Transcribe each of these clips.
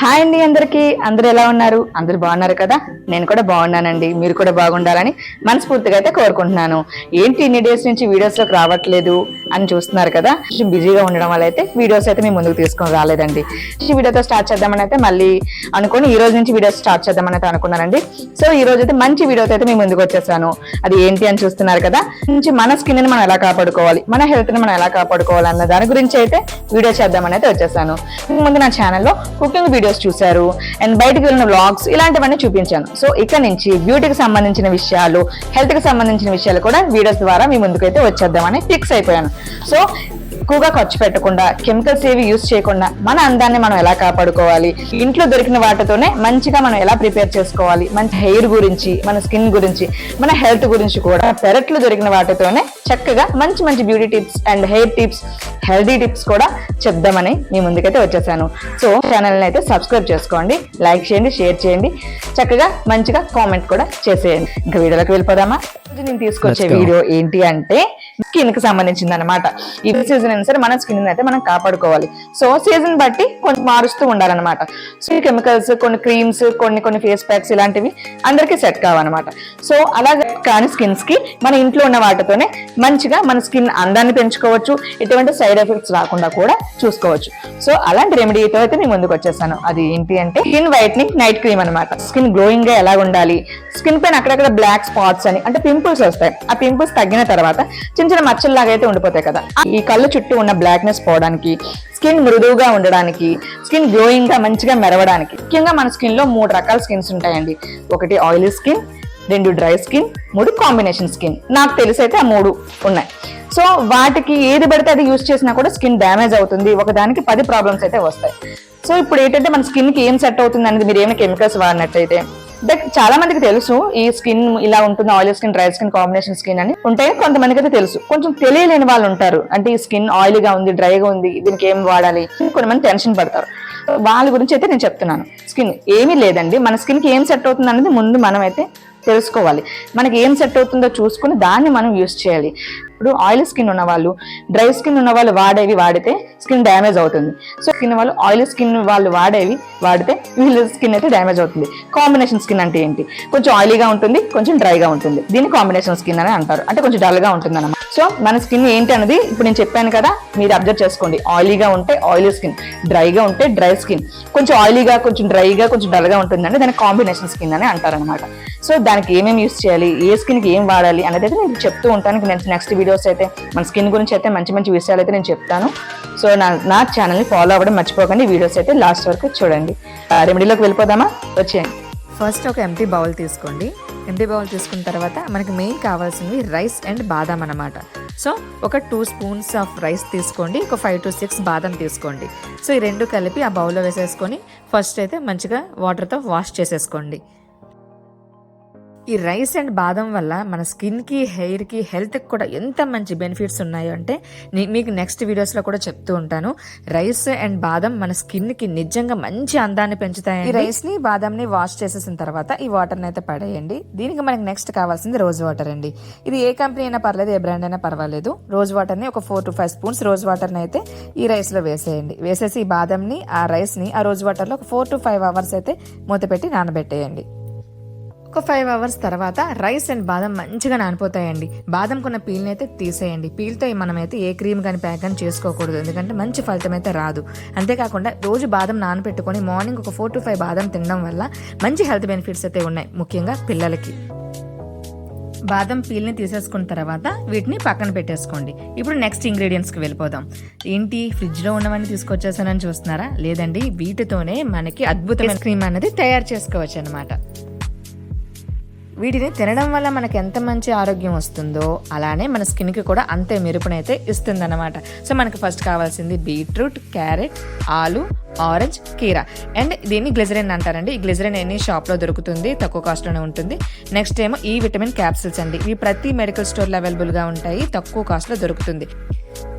Hi అండి అందరికి. అందరూ ఎలా ఉన్నారు? అందరు బాగున్నారు కదా? నేను కూడా బాగున్నానండి. మీరు కూడా బాగుండాలని మనస్ఫూర్తిగా అయితే కోరుకుంటున్నాను. ఏంటి ఇన్ని డేస్ నుంచి వీడియోస్లోకి రావట్లేదు అని చూస్తున్నారు కదా? బిజీగా ఉండడం వల్ల అయితే వీడియోస్ అయితే మేము ముందుకు తీసుకొని రాలేదండి. ఈ వీడియోతో స్టార్ట్ చేద్దామని అయితే మళ్ళీ అనుకుని ఈ రోజు నుంచి వీడియోస్ స్టార్ట్ చేద్దామని అయితే అనుకున్నానండి. సో ఈ రోజు అయితే మంచి వీడియోతో అయితే మేము ముందుకు వచ్చేసాను. అది ఏంటి అని చూస్తున్నారు కదా? నుంచి మన స్కిన్ని మనం ఎలా కాపాడుకోవాలి? మన హెల్త్ని మనం ఎలా కాపాడుకోవాలి అన్న దాని గురించి అయితే వీడియో చేద్దామని అయితే వచ్చేసాను. ఇంతకు నా ఛానల్లో కుకింగ్ వీడియోస్ చూశారు. అండ్ బయటకు వెళ్ళిన వ్లాగ్స్ ఇలాంటివన్నీ చూపించాను. సో ఇక్కడ నుంచి బ్యూటీకి సంబంధించిన విషయాలు హెల్త్కి సంబంధించిన విషయాలు కూడా వీడియోస్ ద్వారా మీ ముందుకైతే వచ్చేద్దామని ఫిక్స్ అయిపోయాను. సో ఎక్కువగా ఖర్చు పెట్టకుండా కెమికల్స్ ఏవి యూస్ చేయకుండా మన అందాన్ని మనం ఎలా కాపాడుకోవాలి? ఇంట్లో దొరికిన వాటితోనే మంచిగా మనం ఎలా ప్రిపేర్ చేసుకోవాలి? మంచి హెయిర్ గురించి మన స్కిన్ గురించి మన హెల్త్ గురించి కూడా పెరట్లో దొరికిన వాటితోనే చక్కగా మంచి మంచి beauty tips and hair tips healthy tips కూడా చెప్దామని మీ ముందుకైతే వచ్చేసాను. సో ఛానల్ని అయితే సబ్స్క్రైబ్ చేసుకోండి లైక్ చేయండి షేర్ చేయండి చక్కగా మంచిగా కామెంట్ కూడా చేసేయండి. ఇంకా వీడియోలోకి వెళ్ళిపోదామా? నేను తీసుకొచ్చే. వీడియో ఏంటి అంటే స్కిన్కి సంబంధించింది అనమాట ఈ సీజన్ అయినా సరే మన స్కిన్ అయితే మనం కాపాడుకోవాలి. సో సీజన్ బట్టి కొంచెం మారుస్తూ ఉండాలన్నమాట. సో ఈ కెమికల్స్ కొన్ని క్రీమ్స్ కొన్ని కొన్ని ఫేస్ ప్యాక్స్ ఇలాంటివి అందరికీ సెట్ కావన్నమాట. సో అలాగే కాని స్కిన్స్కి మన ఇంట్లో ఉన్న వాటితోనే మంచిగా మన స్కిన్ అందాన్ని పెంచుకోవచ్చు. ఎటువంటి సైడ్ ఎఫెక్ట్స్ రాకుండా కూడా చూసుకోవచ్చు. సో అలాంటి రెమెడీతో అయితే నేను ముందుకు వచ్చేసాను. అది ఏంటి అంటే స్కిన్ వైట్నింగ్ నైట్ క్రీమ్ అనమాట స్కిన్ గ్లోయింగ్గా ఎలా ఉండాలి? స్కిన్ పైన అక్కడక్కడ బ్లాక్ స్పాట్స్ అని అంటే పింపుల్స్ వస్తాయి. ఆ పింపుల్స్ తగ్గిన తర్వాత చిన్న చిన్న మచ్చల్లాగా అయితే ఉండిపోతాయి కదా. ఈ కళ్ళు చుట్టూ ఉన్న బ్లాక్నెస్ పోవడానికి స్కిన్ మృదువుగా ఉండడానికి స్కిన్ గ్లోయింగ్గా మంచిగా మెరవడానికి ముఖ్యంగా మన స్కిన్లో మూడు రకాల స్కిన్స్ ఉంటాయండి. ఒకటి ఆయిలీ స్కిన్ రెండు డ్రై స్కిన్ మూడు కాంబినేషన్ స్కిన్ నాకు తెలిసి అయితే ఆ మూడు ఉన్నాయి. సో వాటికి ఏది పడితే అది యూస్ చేసినా కూడా స్కిన్ డ్యామేజ్ అవుతుంది. ఒకదానికి పది ప్రాబ్లమ్స్ అయితే వస్తాయి. సో ఇప్పుడు ఏంటంటే మన స్కిన్కి ఏం సెట్ అవుతుంది అనేది మీరు ఏమైనా కెమికల్స్ వాడినట్టయితే బట్ చాలా మందికి తెలుసు ఈ స్కిన్ ఇలా ఉంటుంది oil skin dry skin combination skin అని. ఉంటాయి కొంతమందికి అయితే తెలుసు. కొంచెం తెలియలేని వాళ్ళు ఉంటారు. అంటే ఈ స్కిన్ ఆయిల్గా ఉంది డ్రైగా ఉంది దీనికి ఏం వాడాలి కొంతమంది టెన్షన్ పడతారు. వాళ్ళ గురించి అయితే నేను చెప్తున్నాను. స్కిన్ ఏమీ లేదండి. మన స్కిన్కి ఏం సెట్ అవుతుంది అనేది ముందు మనం అయితే తెలుసుకోవాలి. మనకి ఏం సెట్ అవుతుందో చూసుకుని దాన్ని మనం యూస్ చేయాలి. ఇప్పుడు ఆయిల్ స్కిన్ ఉన్న వాళ్ళు డ్రై స్కిన్ ఉన్న వాళ్ళు వాడేవి వాడితే స్కిన్ డ్యామేజ్ అవుతుంది. సో స్కిన్ వాళ్ళు ఆయిల్ స్కిన్ వాళ్ళు వాడేవి వాడితే వీళ్ళ స్కిన్ అయితే డ్యామేజ్ అవుతుంది. కాంబినేషన్ స్కిన్ అంటే ఏంటి? కొంచెం ఆయిలీగా ఉంటుంది కొంచెం డ్రైగా ఉంటుంది. దీన్ని కాంబినేషన్ స్కిన్ అని అంటారు. అంటే కొంచెం డల్గా ఉంటుంది అన్నమాట సో మన స్కిన్ ఏంటి అనేది ఇప్పుడు నేను చెప్పాను కదా మీరు అబ్జర్వ్ చేసుకోండి. ఆయిలీగా ఉంటే ఆయిలీ స్కిన్ డ్రైగా ఉంటే డ్రై స్కిన్. కొంచెం ఆయిలీగా కొంచెం డ్రైగా కొంచెం డల్గా ఉంటుందంటే దాని కాంబినేషన్ స్కిన్ అని అంటారనమాట సో దానికి ఏమేమి యూస్ చేయాలి ఏ స్కిన్కి ఏం వాడాలి అనేది అయితే నేను చెప్తూ ఉంటాను. నేను నెక్స్ట్ వీడియోస్ అయితే మన స్కిన్ గురించి అయితే మంచి మంచి విషయాలు అయితే నేను చెప్తాను. సో నా నా ఛానల్ని ఫాలో అవ్వడం మర్చిపోకండి. వీడియోస్ అయితే లాస్ట్ వరకు చూడండి. రెమెడీలోకి వెళ్ళిపోదామా? వచ్చేయండి. ఫస్ట్ ఒక ఎంటీ బౌల్ తీసుకోండి. ఎంటీ బౌల్ తీసుకున్న తర్వాత మనకి మెయిన్ కావాల్సినవి రైస్ అండ్ బాదం అనమాట సో ఒక టూ స్పూన్స్ ఆఫ్ రైస్ తీసుకోండి. ఒక ఫైవ్ టు సిక్స్ బాదం తీసుకోండి. సో ఈ రెండు కలిపి ఆ బౌల్లో వేసేసుకొని ఫస్ట్ అయితే మంచిగా వాటర్తో వాష్ చేసేసుకోండి. ఈ రైస్ అండ్ బాదం వల్ల మన స్కిన్కి హెయిర్కి హెల్త్కి కూడా ఎంత మంచి బెనిఫిట్స్ ఉన్నాయో అంటే మీకు నెక్స్ట్ వీడియోస్లో కూడా చెప్తూ ఉంటాను. రైస్ అండ్ బాదం మన స్కిన్కి నిజంగా మంచి అందాన్ని పెంచుతాయి ఈ రైస్ని బాదంని వాష్ చేసేసిన తర్వాత ఈ వాటర్ని అయితే పడేయండి. దీనికి మనకి నెక్స్ట్ కావాల్సింది రోజ్ వాటర్ అండి. ఇది ఏ కంపెనీ అయినా పర్లేదు ఏ బ్రాండ్ అయినా పర్వాలేదు. రోజ్ వాటర్ని ఒక four to five spoons rose వాటర్ని అయితే ఈ రైస్లో వేసేయండి. వేసేసి ఈ బాదంని ఆ రైస్ని ఆ రోజ్ వాటర్లో ఒక ఫోర్ టు ఫైవ్ అవర్స్ అయితే మూత పెట్టి నానబెట్టేయండి. ఒక ఫైవ్ అవర్స్ తర్వాత రైస్ అండ్ బాదం మంచిగా నానిపోతాయండి. బాదం కొన్న పీల్ని అయితే తీసేయండి. పీల్తో మనమైతే ఏ క్రీమ్ కానీ ప్యాక్ కానీ చేసుకోకూడదు. ఎందుకంటే మంచి ఫలితం అయితే రాదు. అంతేకాకుండా రోజు బాదం నానబెట్టుకొని మార్నింగ్ ఒక ఫోర్ టు ఫైవ్ బాదం తినడం వల్ల మంచి హెల్త్ బెనిఫిట్స్ అయితే ఉన్నాయి. ముఖ్యంగా పిల్లలకి. బాదం పీల్ని తీసేసుకున్న తర్వాత వీటిని పక్కన పెట్టేసుకోండి. ఇప్పుడు నెక్స్ట్ ఇంగ్రీడియంట్స్కి వెళ్ళిపోదాం. ఏంటి? ఫ్రిడ్జ్లో ఉన్నవన్నీ తీసుకొచ్చేసానని చూస్తున్నారా? లేదండి వీటితోనే మనకి అద్భుతమైన క్రీమ్ అనేది తయారు చేసుకోవచ్చు అనమాట వీటిని తినడం వల్ల మనకు ఎంత మంచి ఆరోగ్యం వస్తుందో అలానే మన స్కిన్కి కూడా అంతే మెరుపునైతే ఇస్తుందన్నమాట. సో మనకు ఫస్ట్ కావాల్సింది బీట్రూట్ క్యారెట్ ఆలు ఆరెంజ్ కీరా. అండ్ దీన్ని గ్లిజరిన్ అంటారండి. ఈ గ్లిజరిన్ ఎన్ని షాప్లో దొరుకుతుంది తక్కువ కాస్ట్లోనే ఉంటుంది. నెక్స్ట్ ఏమో ఈ విటమిన్ క్యాప్సిల్స్ అండి. ఇవి ప్రతి మెడికల్ స్టోర్లో అవైలబుల్గా ఉంటాయి తక్కువ కాస్ట్లో దొరుకుతుంది.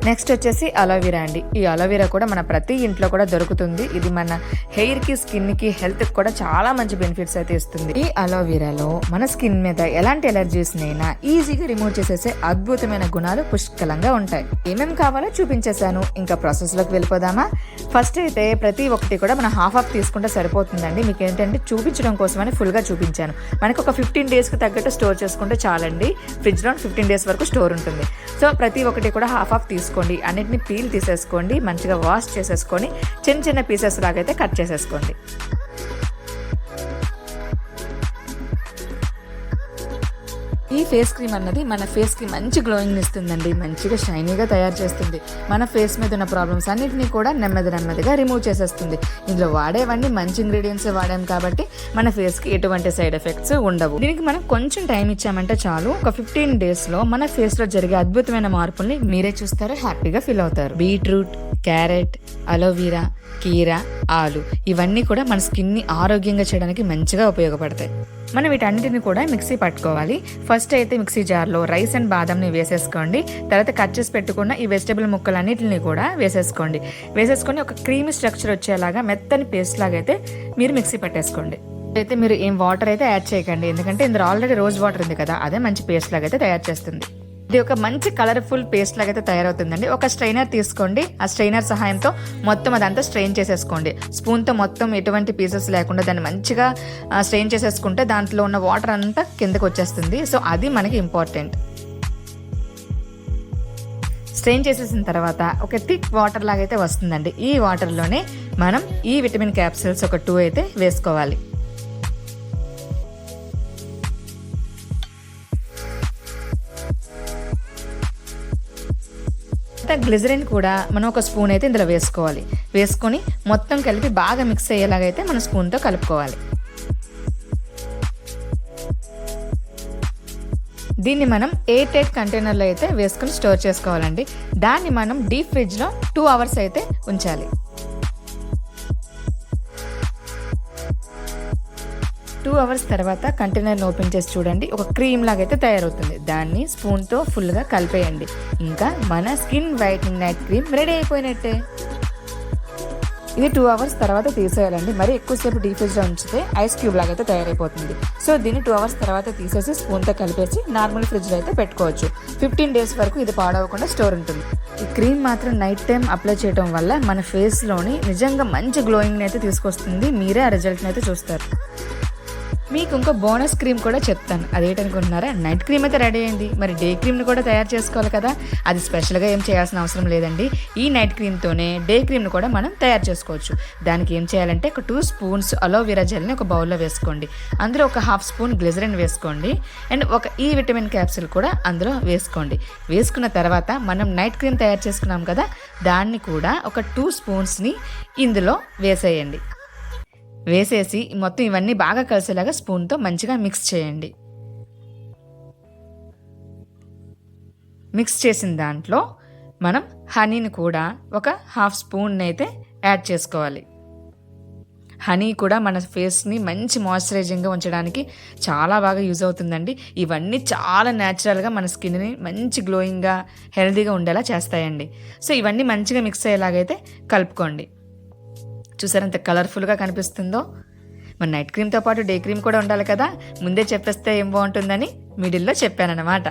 నెక్స్ట్ వచ్చేసి అలోవెరా అండి. ఈ అలోవెరా కూడా మన ప్రతి ఇంట్లో కూడా దొరుకుతుంది. ఇది మన హెయిర్కి స్కిన్కి హెల్త్కి కూడా చాలా మంచి బెనిఫిట్స్ అయితే ఇస్తుంది. ఈ అలోవెరాలో మన స్కిన్ మీద ఎలాంటి ఎలర్జీస్ అయినా ఈజీగా రిమూవ్ చేసేసే అద్భుతమైన గుణాలు పుష్కలంగా ఉంటాయి. ఏమేం కావాలో చూపించేశాను. ఇంకా ప్రాసెస్లోకి వెళ్ళిపోదామా? ఫస్ట్ అయితే ప్రతి ఒక్కటి కూడా మనం హాఫ్ హాఫ్ తీసుకుంటే సరిపోతుందండి. మీకు ఏంటంటే చూపించడం కోసమని ఫుల్గా చూపించాను. మనకు ఒక ఫిఫ్టీన్ డేస్కి తగ్గట్టు స్టోర్ చేసుకుంటే చాలండి. ఫ్రిడ్జ్లో ఫిఫ్టీన్ డేస్ వరకు స్టోర్ ఉంటుంది. సో ప్రతి ఒక్కటి కూడా హాఫ్ హాఫ్ తీసుకోండి. అన్నిటిని పీల్ తీసేసుకోండి. మంచిగా వాష్ చేసేసుకొని చిన్న చిన్న పీసెస్ లాగైతే కట్ చేసేసుకోండి. ఈ ఫేస్ క్రీమ్ అన్నది మన ఫేస్కి మంచి గ్లోయింగ్ ఇస్తుందండి. మంచిగా షైనీగా తయారు చేస్తుంది. మన ఫేస్ మీద ఉన్న ప్రాబ్లమ్స్ అన్నింటినీ కూడా నెమ్మది నెమ్మదిగా రిమూవ్ చేసేస్తుంది. ఇందులో వాడేవన్నీ మంచి ఇంగ్రీడియంట్స్ వాడాం కాబట్టి మన ఫేస్కి ఎటువంటి సైడ్ ఎఫెక్ట్స్ ఉండవు. దీనికి మనం కొంచెం టైం ఇచ్చామంటే చాలు. ఒక ఫిఫ్టీన్ డేస్లో మన ఫేస్లో జరిగే అద్భుతమైన మార్పుల్ని మీరే చూస్తారు హ్యాపీగా ఫీల్ అవుతారు. బీట్రూట్ క్యారెట్ అలోవీరా కీరా ఆలు ఇవన్నీ కూడా మన స్కిన్ని ఆరోగ్యంగా చేయడానికి మంచిగా ఉపయోగపడతాయి. మనం వీటన్నిటిని కూడా మిక్సీ పట్టుకోవాలి. ఫస్ట్ అయితే మిక్సీ జార్లో రైస్ అండ్ బాదంని వేసేసుకోండి. తర్వాత కట్ చేసి పెట్టుకున్న ఈ వెజిటబుల్ ముక్కలన్నిటిని కూడా వేసేసుకోండి. వేసేసుకొని ఒక క్రీమీ స్ట్రక్చర్ వచ్చేలాగా మెత్తని పేస్ట్ లాగా అయితే మీరు మిక్సీ పట్టేసుకోండి. అయితే మీరు ఏం వాటర్ అయితే యాడ్ చేయకండి. ఎందుకంటే ఇందులో ఆల్రెడీ రోజ్ వాటర్ ఉంది కదా అదే మంచి పేస్ట్ లాగా అయితే తయారు చేస్తుంది. ఇది ఒక మంచి కలర్ఫుల్ పేస్ట్ లాగా అయితే తయారవుతుందండి. ఒక స్ట్రైనర్ తీసుకోండి. ఆ స్ట్రైనర్ సహాయంతో మొత్తం అదంతా స్ట్రెయిన్ చేసేసుకోండి. స్పూన్తో మొత్తం ఎటువంటి పీసెస్ లేకుండా దాన్ని మంచిగా స్ట్రెయిన్ చేసేసుకుంటే దాంట్లో ఉన్న వాటర్ అంతా కిందకు వచ్చేస్తుంది. సో అది మనకి ఇంపార్టెంట్ స్ట్రెయిన్ చేసేసిన తర్వాత ఒక థిక్ వాటర్ లాగైతే వస్తుందండి. ఈ వాటర్లోనే మనం ఈ విటమిన్ క్యాప్సిల్స్ ఒక టూ అయితే వేసుకోవాలి. తర్వాత గ్లిజరిన్ కూడా మనం ఒక స్పూన్ అయితే ఇందులో వేసుకోవాలి. వేసుకొని మొత్తం కలిపి బాగా మిక్స్ అయ్యేలాగైతే మన స్పూన్తో కలుపుకోవాలి. దీన్ని మనం ఎయిట్ ఎయిట్ కంటైనర్లో అయితే వేసుకుని స్టోర్ చేసుకోవాలండి. దాన్ని మనం డీప్ ఫ్రిడ్జ్లో టూ అవర్స్ అయితే ఉంచాలి. టూ అవర్స్ తర్వాత కంటైనర్ని ఓపెన్ చేసి చూడండి. ఒక క్రీమ్ లాగా అయితే తయారవుతుంది. దాన్ని స్పూన్తో ఫుల్గా కలిపేయండి. ఇంకా మన skin whitening night cream ready అయిపోయినట్టే. ఇది టూ అవర్స్ తర్వాత తీసేయాలండి. మరి ఎక్కువసేపు డీప్ ఉంచితే ఐస్ క్యూబ్ లాగా అయితే తయారైపోతుంది. సో దీన్ని టూ అవర్స్ తర్వాత తీసేసి స్పూన్తో కలిపేసి నార్మల్ ఫ్రిడ్జ్లో అయితే పెట్టుకోవచ్చు. ఫిఫ్టీన్ డేస్ వరకు ఇది పాడవకుండా స్టోర్ ఉంటుంది. ఈ క్రీమ్ మాత్రం నైట్ టైం అప్లై చేయడం వల్ల మన ఫేస్లోని నిజంగా మంచి గ్లోయింగ్ని అయితే తీసుకొస్తుంది. మీరే ఆ రిజల్ట్ని అయితే చూస్తారు. మీకు ఇంకో బోనస్ క్రీమ్ కూడా చెప్తాను. అదేంటనుకుంటున్నారా నైట్ క్రీమ్ అయితే రెడీ అయింది. మరి డే క్రీమ్ని కూడా తయారు చేసుకోవాలి కదా. అది స్పెషల్గా ఏం చేయాల్సిన అవసరం లేదండి. ఈ నైట్ క్రీమ్తోనే డే క్రీమ్ని కూడా మనం తయారు చేసుకోవచ్చు. దానికి ఏం చేయాలంటే ఒక టూ స్పూన్స్ అలోవెరా జెల్ని ఒక బౌల్లో వేసుకోండి. అందులో ఒక హాఫ్ స్పూన్ గ్లిజరిన్ వేసుకోండి. అండ్ ఒక ఈ విటమిన్ క్యాప్సిల్ కూడా అందులో వేసుకోండి. వేసుకున్న తర్వాత మనం నైట్ క్రీమ్ తయారు చేసుకున్నాం కదా దాన్ని కూడా ఒక టూ స్పూన్స్ని ఇందులో వేసేయండి. వేసేసి మొత్తం ఇవన్నీ బాగా కలిసేలాగా స్పూన్తో మంచిగా మిక్స్ చేయండి. మిక్స్ చేసిన దాంట్లో మనం హనీని కూడా ఒక హాఫ్ స్పూన్ అయితే యాడ్ చేసుకోవాలి. హనీ కూడా మన ఫేస్ని మంచి మాయిశ్చరైజింగ్గా ఉంచడానికి చాలా బాగా యూజ్ అవుతుందండి. ఇవన్నీ చాలా న్యాచురల్గా మన స్కిన్ని మంచి గ్లోయింగ్గా హెల్తీగా ఉండేలా చేస్తాయండి. సో ఇవన్నీ మంచిగా మిక్స్ అయ్యేలాగైతే కలుపుకోండి. చూసారు ఎంత కలర్ఫుల్గా కనిపిస్తుందో? మన నైట్ క్రీమ్తో పాటు డే క్రీమ్ కూడా ఉండాలి కదా? ముందే చెప్పేస్తే ఏం బాగుంటుందని మిడిల్లో చెప్పానన్నమాట.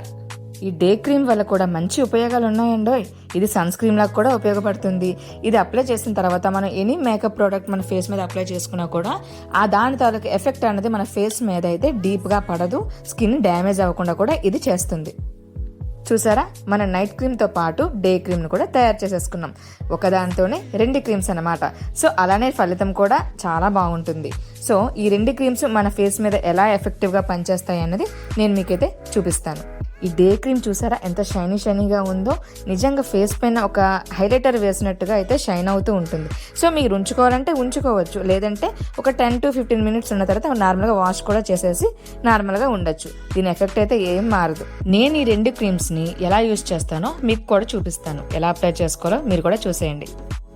ఈ డే క్రీమ్ వల్ల కూడా మంచి ఉపయోగాలు ఉన్నాయండోయ్. ఇది సన్ స్క్రీన్ లాగా కూడా ఉపయోగపడుతుంది. ఇది అప్లై చేసిన తర్వాత మనం ఎనీ మేకప్ ప్రోడక్ట్ మన ఫేస్ మీద అప్లై చేసుకున్నా కూడా ఆ దాని తాలూకు ఎఫెక్ట్ అనేది మన ఫేస్ మీద అయితే డీప్గా పడదు. స్కిన్ డ్యామేజ్ అవ్వకుండా కూడా ఇది చేస్తుంది. చూసారా? మన నైట్ క్రీమ్తో పాటు డే క్రీమ్ను కూడా తయారు చేసేసుకున్నాం. ఒకదానితోనే రెండు క్రీమ్స్ అన్నమాట. సో అలానే ఫలితం కూడా చాలా బాగుంటుంది. సో ఈ రెండు క్రీమ్స్ మన ఫేస్ మీద ఎలా ఎఫెక్టివ్గా పనిచేస్తాయి అన్నది నేను మీకైతే చూపిస్తాను. ఈ డే క్రీమ్ చూసారా? ఎంత షైనీ షైనీగా ఉందో. నిజంగా ఫేస్ పైన ఒక హైలైటర్ వేసినట్టుగా అయితే షైన్ అవుతూ ఉంటుంది. సో మీరు ఉంచుకోవాలంటే ఉంచుకోవచ్చు. లేదంటే ఒక టెన్ టు ఫిఫ్టీన్ మినిట్స్ ఉన్న తర్వాత నార్మల్గా వాష్ కూడా చేసేసి నార్మల్గా ఉండొచ్చు. దీని ఎఫెక్ట్ అయితే ఏం మారదు. నేను ఈ రెండు క్రీమ్స్ని ఎలా యూస్ చేస్తానో మీకు కూడా చూపిస్తాను. ఎలా అప్లై చేసుకోవాలో మీరు కూడా చూసేయండి.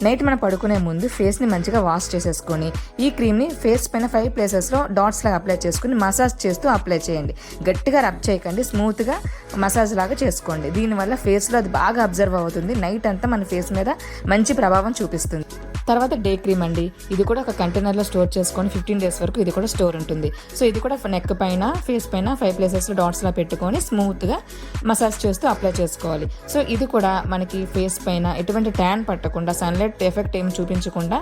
నైట్ మనం పడుకునే ముందు ఫేస్ని మంచిగా వాష్ చేసేసుకొని ఈ క్రీమ్ని ఫేస్ పైన ఫైవ్ ప్లేసెస్లో డాట్స్ లాగా అప్లై చేసుకుని మసాజ్ చేస్తూ అప్లై చేయండి. గట్టిగా రబ్ చేయకండి స్మూత్గా మసాజ్ లాగా చేసుకోండి. దీనివల్ల ఫేస్లో అది బాగా అబ్జర్వ్ అవుతుంది. నైట్ అంతా మన ఫేస్ మీద మంచి ప్రభావం చూపిస్తుంది. తర్వాత డే క్రీమ్ అండి. ఇది కూడా ఒక కంటైనర్లో స్టోర్ చేసుకొని ఫిఫ్టీన్ డేస్ వరకు ఇది కూడా స్టోర్ ఉంటుంది. సో ఇది కూడా నెక్ పైన ఫేస్ పైన ఫైవ్ ప్లేసెస్లో డాట్స్లా పెట్టుకొని స్మూత్గా మసాజ్ చేస్తూ అప్లై చేసుకోవాలి. సో ఇది కూడా మనకి ఫేస్ పైన ఎటువంటి ట్యాన్ పట్టకుండా సన్లైట్ ఎఫెక్ట్ ఏం చూపించకుండా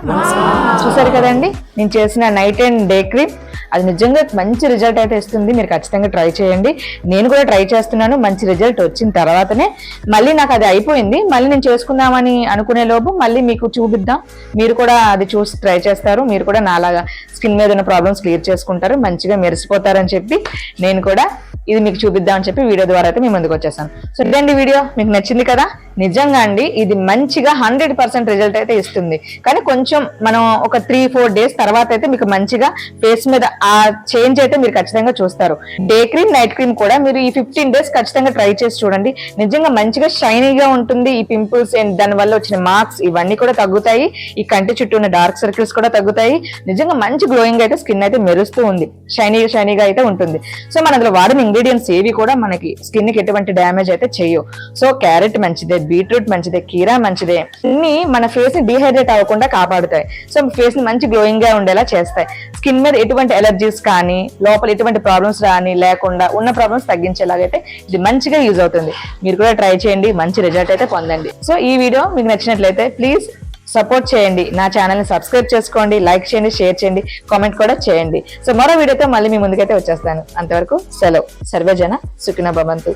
చూసారు కదండి? నేను చేసిన నైట్ అండ్ డే క్రీమ్ అది నిజంగా మంచి రిజల్ట్ అయితే ఇస్తుంది. మీరు ఖచ్చితంగా ట్రై చేయండి. నేను కూడా ట్రై చేస్తున్నాను. మంచి రిజల్ట్ వచ్చిన తర్వాతనే. మళ్ళీ నాకు అది అయిపోయింది. మళ్ళీ నేను చేసుకుందామని అనుకునే లోపు మళ్ళీ మీకు చూపిద్దాం. మీరు కూడా అది చూసి ట్రై చేస్తారు. మీరు కూడా నాలాగా స్కిన్ మీద ఉన్న ప్రాబ్లమ్స్ క్లియర్ చేసుకుంటారు. మంచిగా మెరిసిపోతారని చెప్పి నేను కూడా ఇది మీకు చూపిద్దాం అని చెప్పి వీడియో ద్వారా అయితే మీ ముందుకు వచ్చేసాను. సో ఇదండి వీడియో మీకు నచ్చింది కదా? నిజంగా అండి ఇది మంచిగా హండ్రెడ్ పర్సెంట్ రిజల్ట్ అయితే ఇస్తుంది. కానీ కొంచెం మనం ఒక త్రీ ఫోర్ డేస్ తర్వాత అయితే మీకు మంచిగా ఫేస్ మీద ఆ చేంజ్ అయితే మీరు ఖచ్చితంగా చూస్తారు. డే క్రీమ్ నైట్ క్రీమ్ కూడా మీరు ఈ ఫిఫ్టీన్ డేస్ ఖచ్చితంగా ట్రై చేసి చూడండి. నిజంగా మంచిగా షైనీగా ఉంటుంది ఈ పింపుల్స్ అండ్ దాని వల్ల వచ్చిన మార్క్స్ ఇవన్నీ కూడా తగ్గుతాయి. ఈ కంటి చుట్టూ ఉన్న డార్క్ సర్కిల్స్ కూడా తగ్గుతాయి. నిజంగా మంచి గ్లోయింగ్ అయితే స్కిన్ అయితే మెరుస్తూ ఉంది. షైనీ షైనీగా అయితే ఉంటుంది. సో మన అందులో వాడిన ఇంగ్రీడియంట్స్ ఏవి కూడా మనకి స్కిన్కి ఎటువంటి డ్యామేజ్ అయితే చేయవు. సో క్యారెట్ మంచిదే బీట్రూట్ మంచిదే కీరా మంచిదే. అన్ని మన ఫేస్ని డిహైడ్రేట్ అవ్వకుండా కాపాడుతాయి. సో ఫేస్ని మంచి గ్లోయింగ్గా ఉండేలా చేస్తాయి. స్కిన్ మీద ఎటువంటి ఎలర్జీస్ కానీ లోపల ఎటువంటి ప్రాబ్లమ్స్ రాని లేకుండా ఉన్న ప్రాబ్లమ్స్ తగ్గించేలాగైతే ఇది మంచిగా యూజ్ అవుతుంది. మీరు కూడా ట్రై చేయండి మంచి రిజల్ట్ అయితే పొందండి. సో ఈ వీడియో మీకు నచ్చినట్లయితే ప్లీజ్ సపోర్ట్ చేయండి. నా ఛానల్ని సబ్స్క్రైబ్ చేసుకోండి లైక్ చేయండి షేర్ చేయండి కామెంట్ కూడా చేయండి. సో మరో వీడియోతో మళ్ళీ మీ ముందుకైతే వచ్చేస్తాను. అంతవరకు సెలవు. సర్వజన సుఖిన భవంతు.